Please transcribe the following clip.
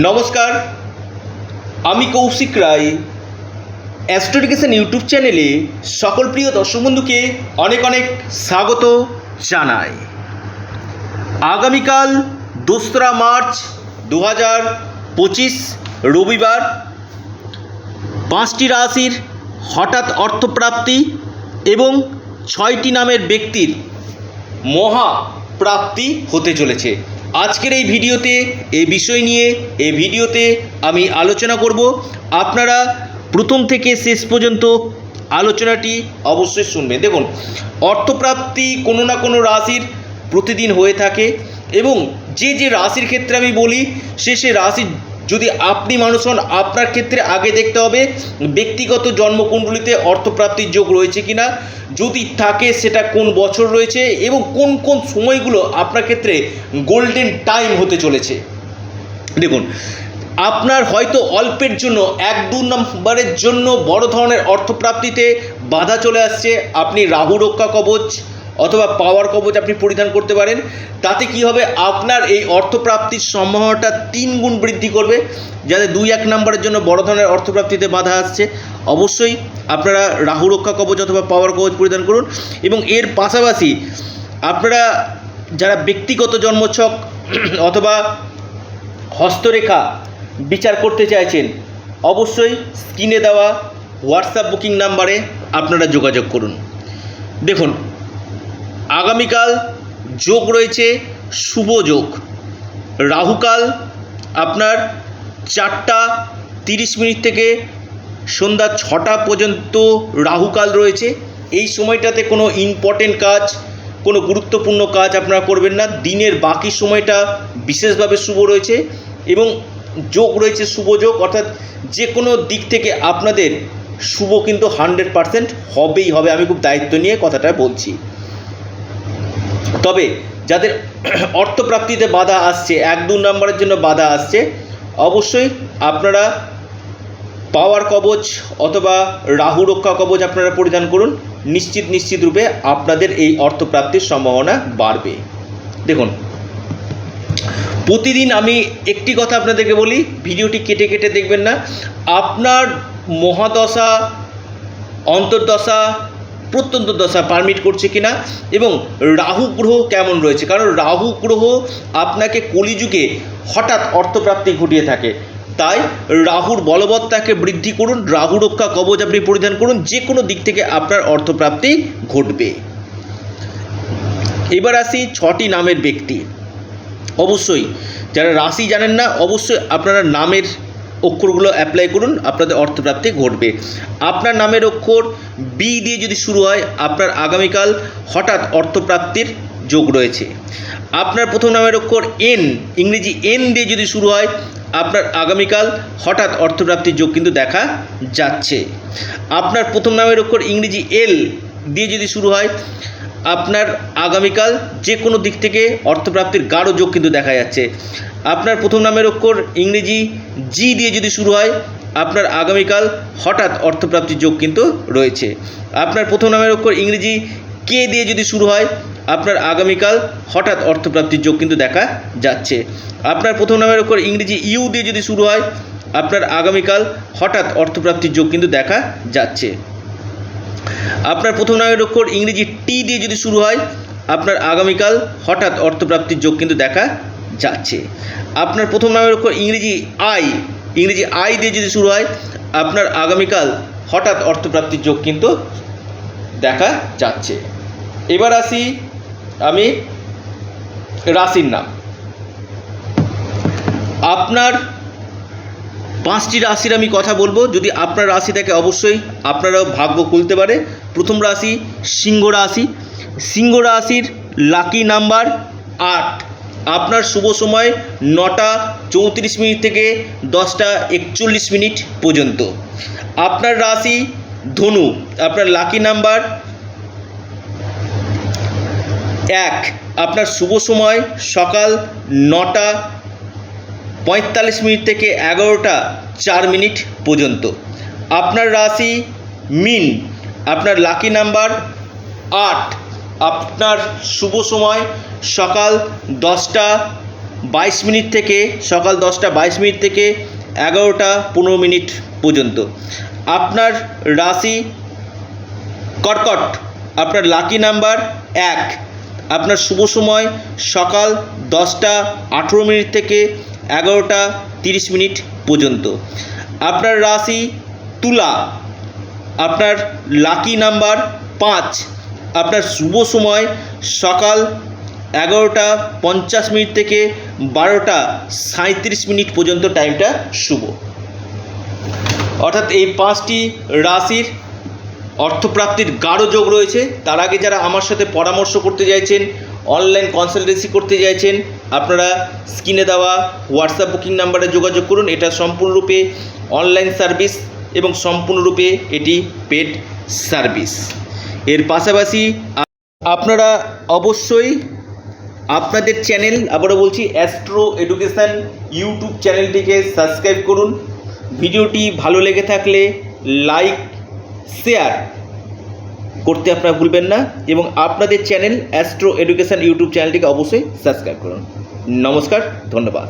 নমস্কার। আমি কৌশিক রায়। অ্যাস্ট্রোডিকেশন ইউটিউব চ্যানেলে সকল প্রিয় দর্শক বন্ধুকে অনেক অনেক স্বাগত জানাই। আগামীকাল দোসরা মার্চ দু হাজার পঁচিশ রবিবার। পাঁচটি রাশির হঠাৎ অর্থপ্রাপ্তি এবং ছয়টি নামের ব্যক্তির মহা প্রাপ্তি হতে চলেছে। আজকের এই ভিডিওতে এই বিষয় নিয়ে এই ভিডিওতে আমি আলোচনা করব। আপনারা প্রথম থেকে শেষ পর্যন্ত আলোচনাটি অবশ্যই শুনবেন। দেখুন, অর্থপ্রাপ্তি কোনো না কোনো রাশির প্রতিদিন হয়ে থাকে এবং যে যে রাশির ক্ষেত্রে আমি বলি, সে সে রাশির যদি আপনি মানুষ হন, আপনার ক্ষেত্রে আগে দেখতে হবে ব্যক্তিগত জন্মকুণ্ডলিতে অর্থপ্রাপ্তির যোগ রয়েছে কিনা, যদি থাকে সেটা কোন বছর রয়েছে এবং কোন কোন সময়গুলো আপনার ক্ষেত্রে গোল্ডেন টাইম হতে চলেছে। দেখুন, আপনার হয়তো অল্পের জন্য, এক দু নম্বরের জন্য বড় ধরনের অর্থপ্রাপ্তিতে বাধা চলে আসছে। আপনি রাহু রক্ষা কবচ অথবা পাওয়ার কবচ আপনি পরিধান করতে পারেন। তাতে কি হবে? আপনার এই অর্থপ্রাপ্তির সম্ভাবনাটা তিন গুণ বৃদ্ধি করবে। যাতে দুই এক নম্বরের জন্য বড় ধরনের অর্থপ্রাপ্তিতে বাধা আসছে। অবশ্যই আপনারা রাহু রক্ষা কবচ অথবা পাওয়ার কবচ পরিধান করুন। এবং এর পাশাপাশি আপনারা যারা ব্যক্তিগত জন্মছক অথবা হস্তরেখা বিচার করতে চাইছেন, অবশ্যই স্ক্রিনে দেওয়া হোয়াটসঅ্যাপ বুকিং নাম্বারে আপনারা যোগাযোগ করুন। দেখুন আগামীকাল যোগ রয়েছে, শুভ যোগ। রাহুকাল আপনার চারটা তিরিশ মিনিট থেকে সন্ধ্যা ছটা পর্যন্ত রাহুকাল রয়েছে। এই সময়টাতে কোনো ইম্পর্টেন্ট কাজ, কোনো গুরুত্বপূর্ণ কাজ আপনারা করবেন না। দিনের বাকি সময়টা বিশেষভাবে শুভ রয়েছে এবং যোগ রয়েছে, শুভ যোগ। অর্থাৎ যে কোনো দিক থেকে আপনাদের শুভ কিন্তু হান্ড্রেড পারসেন্ট হবেই হবে। আমি খুব দায়িত্ব নিয়ে কথাটা বলছি। তবে যাদের অর্থপ্রাপ্তিতে বাধা আসছে, এক দু নম্বরের জন্য বাধা আসছে, অবশ্যই আপনারা পাওয়ার কবচ অথবা রাহু রক্ষা কবচ আপনারা পরিধান করুন। নিশ্চিত নিশ্চিত রূপে আপনাদের এই অর্থপ্রাপ্তির সম্ভাবনা বাড়বে। দেখুন, প্রতিদিন আমি একটি কথা আপনাদেরকে বলি, ভিডিওটি কেটে কেটে দেখবেন না। আপনার মহাদশা, অন্তর্দশা প্রত্যন্ত দশা পারমিট করছে কিনা এবং রাহু গ্রহ কেমন রয়েছে? কারণ রাহু গ্রহ আপনাকে কলিযুগে হঠাৎ অর্থপ্রাপ্তি ঘটিয়ে থাকে। তাই রাহুর বলবত্তাকে বৃদ্ধি করুন, রাহু রক্ষা কবচ আপনি পরিধান করুন যে কোনো দিক থেকে আপনার অর্থপ্রাপ্তি ঘটবে। এবার আসি ছটি নামের ব্যক্তি। অবশ্যই যারা রাশি জানেন না, অবশ্যই আপনারা নামের অক্ষরগুলো অ্যাপ্লাই করুন, আপনাদের অর্থপ্রাপ্তি ঘটবে। আপনার নামের অক্ষর বি দিয়ে যদি শুরু হয়, আপনার আগামীকাল হঠাৎ অর্থপ্রাপ্তির যোগ রয়েছে। আপনার প্রথম নামের অক্ষর এন ইংরেজি এন দিয়ে যদি শুরু হয়, আপনার আগামীকাল হঠাৎ অর্থপ্রাপ্তির যোগ কিন্তু দেখা যাচ্ছে। আপনার প্রথম নামের অক্ষর ইংরেজি এল দিয়ে যদি শুরু হয় আপনার আগামীকাল যে কোনো দিক থেকে অর্থপ্রাপ্তির গাঢ় যোগ কিন্তু দেখা যাচ্ছে। আপনার প্রথম নামের অক্ষর ইংরেজি জি দিয়ে যদি শুরু হয়, আপনার আগামীকাল হঠাৎ অর্থপ্রাপ্তির যোগ কিন্তু রয়েছে। আপনার প্রথম নামের অক্ষর ইংরেজি কে দিয়ে যদি শুরু হয়, আপনার আগামীকাল হঠাৎ অর্থপ্রাপ্তির যোগ কিন্তু দেখা যাচ্ছে। আপনার প্রথম নামের অক্ষর ইংরেজি ইউ দিয়ে যদি শুরু হয়, আপনার আগামীকাল হঠাৎ অর্থপ্রাপ্তির যোগ কিন্তু দেখা যাচ্ছে। আপনার প্রথম নামের অক্ষর ইংরেজি টি দিয়ে যদি শুরু হয়, আপনার আগামীকাল হঠাৎ অর্থপ্রাপ্তির যোগ কিন্তু দেখা যাচ্ছে। আপনার প্রথম নামের অক্ষর ইংরেজি আই ইংরেজি আই দিয়ে যদি শুরু হয়, আপনার আগামীকাল হঠাৎ অর্থপ্রাপ্তির যোগ কিন্তু দেখা যাচ্ছে। এবার আসি আমি রাশির নাম। আপনার পাঁচটি রাশির আমি কথা বলব। যদি আপনার রাশি থাকে অবশ্যই আপনারাও ভাগ্য খুলতে পারে। প্রথম রাশি সিংহ রাশি। সিংহ রাশির লাকি নাম্বার আট। আপনার শুভ সময় নটা চৌত্রিশ মিনিট থেকে দশটা একচল্লিশ মিনিট পর্যন্ত। আপনার রাশি ধনু। আপনার লাকি নাম্বার এক। আপনার শুভ সময় সকাল নটা পঁয়তাল্লিশ মিনিট থেকে এগারোটা চার মিনিট পর্যন্ত। আপনার রাশি মিন, আপনার লাকি নাম্বার আট। আপনার শুভ সময় সকাল দশটা বাইশ মিনিট থেকে, সকাল দশটা বাইশ মিনিট থেকে এগারোটা পনেরো মিনিট পর্যন্ত। আপনার রাশি কর্কট, আপনার লাকি নাম্বার এক। আপনার শুভ সময় সকাল দশটা আঠেরো মিনিট থেকে এগারোটা তিরিশ মিনিট পর্যন্ত। আপনার রাশি তুলা, আপনার লাকি নাম্বার পাঁচ। আপনার শুভ সময় সকাল এগারোটা পঞ্চাশ মিনিট থেকে বারোটা সাঁত্রিশ মিনিট পর্যন্ত টাইমটা শুভ। অর্থাৎ এই পাঁচটি রাশির অর্থপ্রাপ্তির গাঢ় যোগ রয়েছে। তার আগে যারা আমার সাথে পরামর্শ করতে চাইছেন অনলাইন কনসালটেন্সি করতে চাইছেন, আপনারা স্ক্রিনে দেওয়া হোয়াটসঅ্যাপ বুকিং নাম্বারে যোগাযোগ করুন, এটা সম্পূর্ণরূপে অনলাইন সার্ভিস এবং সম্পূর্ণরূপে এটি পেড সার্ভিস এর পাশাপাশি আপনারা অবশ্যই আপনাদের চ্যানেল আবারও বলছি অ্যাস্ট্রো এডুকেশান ইউটিউব চ্যানেলটিকে সাবস্ক্রাইব করুন। ভিডিওটি ভালো লেগে থাকলে লাইক শেয়ার করতে আপনারা ভুলবেন না এবং আপনাদের চ্যানেল অ্যাস্ট্রো এডুকেশান ইউটিউব চ্যানেলটিকে অবশ্যই সাবস্ক্রাইব করুন। নমস্কার, ধন্যবাদ।